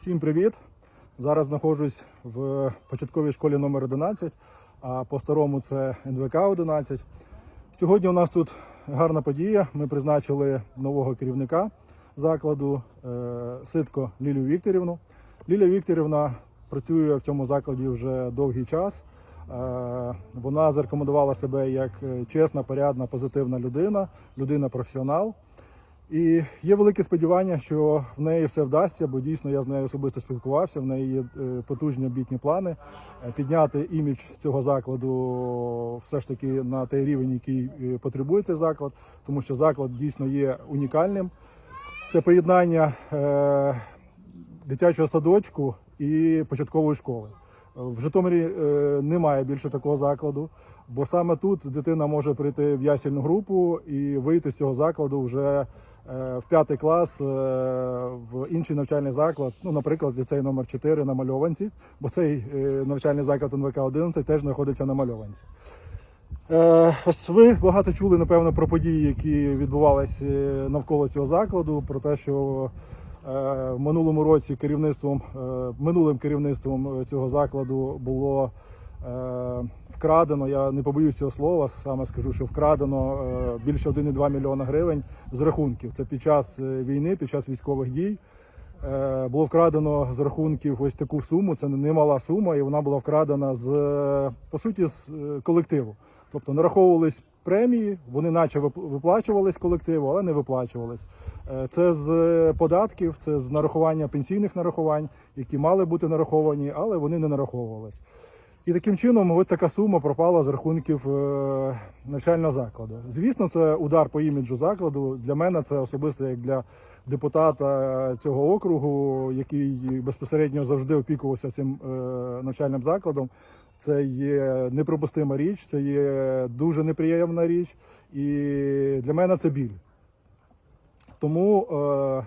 Всім привіт! Зараз знаходжусь в початковій школі номер 11, а по-старому це НВК 11. Сьогодні у нас тут гарна подія. Ми призначили нового керівника закладу е, Ситко Лілію Вікторівну. Лілія Вікторівна працює в цьому закладі вже довгий час. Е, Вона зарекомендувала себе як е, чесна, порядна, позитивна людина, людина-професіонал. І є велике сподівання, що в неї все вдасться, бо дійсно я з нею особисто спілкувався. В неї є е, потужні обітні плани е, підняти імідж цього закладу все ж таки на той рівень, який е, потребує цей заклад, тому що заклад дійсно є унікальним. Це поєднання дитячого садочку і початкової школи. В Житомирі немає більше такого закладу, бо саме тут дитина може прийти в ясільну групу і вийти з цього закладу вже в п'ятий клас е, в інший навчальний заклад, ну, наприклад, ліцей номер 4 на Мальованці, бо цей е, навчальний заклад НВК 11 теж знаходиться на Мальованці. Е, Ось ви багато чули, напевно, про події, які відбувалися е, навколо цього закладу, про те, що е, в минулому році керівництвом, е, минулим керівництвом цього закладу було е, вкрадено, я не побоюсь цього слова, саме скажу, що вкрадено е, більше 1,2 мільйона гривень з рахунків. Це під час е, війни, під час військових дій. Е, Було вкрадено з рахунків ось таку суму. Це немала сума, і вона була вкрадена з е, по суті з е, колективу. Тобто нараховувались премії, вони наче вип- виплачувались колективу, але не виплачувались. Е, Це з е, податків, це з нарахування пенсійних нарахувань, які мали бути нараховані, але вони не нараховувались. І таким чином, от така сума пропала з рахунків е, навчального закладу. Звісно, це удар по іміджу закладу. Для мене це особисто як для депутата цього округу, який безпосередньо завжди опікувався цим е, навчальним закладом. Це є неприпустима річ, це є дуже неприємна річ, і для мене це біль. Тому е,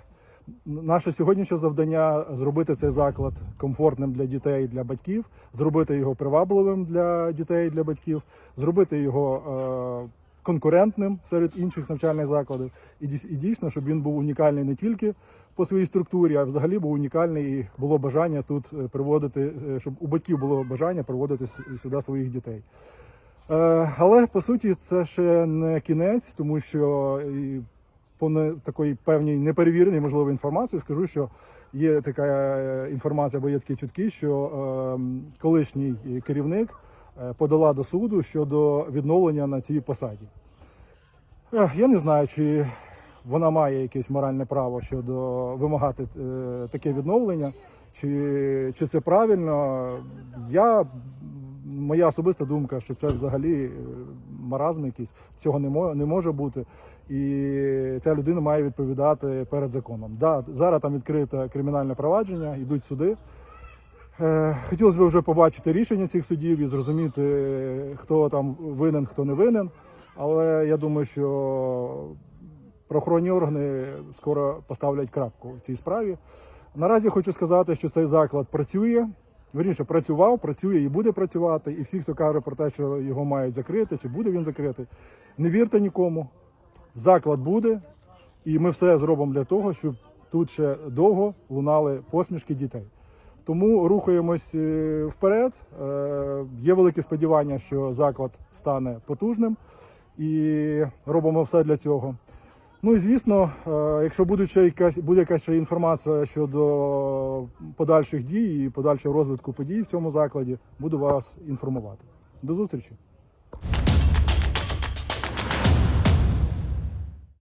наше сьогоднішнє завдання зробити цей заклад комфортним для дітей, для батьків, зробити його привабливим для дітей, для батьків, зробити його е, конкурентним серед інших навчальних закладів. І дійсно, щоб він був унікальний не тільки по своїй структурі, а взагалі був унікальний і було бажання тут е, приводити, е, щоб у батьків було бажання приводити сюди своїх дітей. Е, Але по суті це ще не кінець, тому що по не, такої певній неперевіреній можливо інформації скажу, що є така е, інформація, або є такі чутки, що е, колишній керівник е, подала до суду щодо відновлення на цій посаді. Я не знаю, чи вона має якесь моральне право щодо вимагати е, таке відновлення, чи, чи це правильно. Я, моя особиста думка, що це взагалі е, маразм якийсь, цього не, мо, не може бути. І ця людина має відповідати перед законом. Да, зараз там відкрите кримінальне провадження, йдуть суди. Е, Хотілося б вже побачити рішення цих судів і зрозуміти, хто там винен, хто не винен. Але я думаю, що правоохоронні органи скоро поставлять крапку в цій справі. Наразі хочу сказати, що цей заклад працює. Вірніше, працював, працює і буде працювати. І всі, хто каже про те, що його мають закрити, чи буде він закритий, не вірте нікому. Заклад буде, і ми все зробимо для того, щоб тут ще довго лунали посмішки дітей. Тому рухаємось е, вперед. Е, Є велике сподівання, що заклад стане потужним і робимо все для цього. Ну і звісно, е, якщо буде ще якась буде якась ще інформація щодо подальших дій і подальшого розвитку подій в цьому закладі, буду вас інформувати. До зустрічі!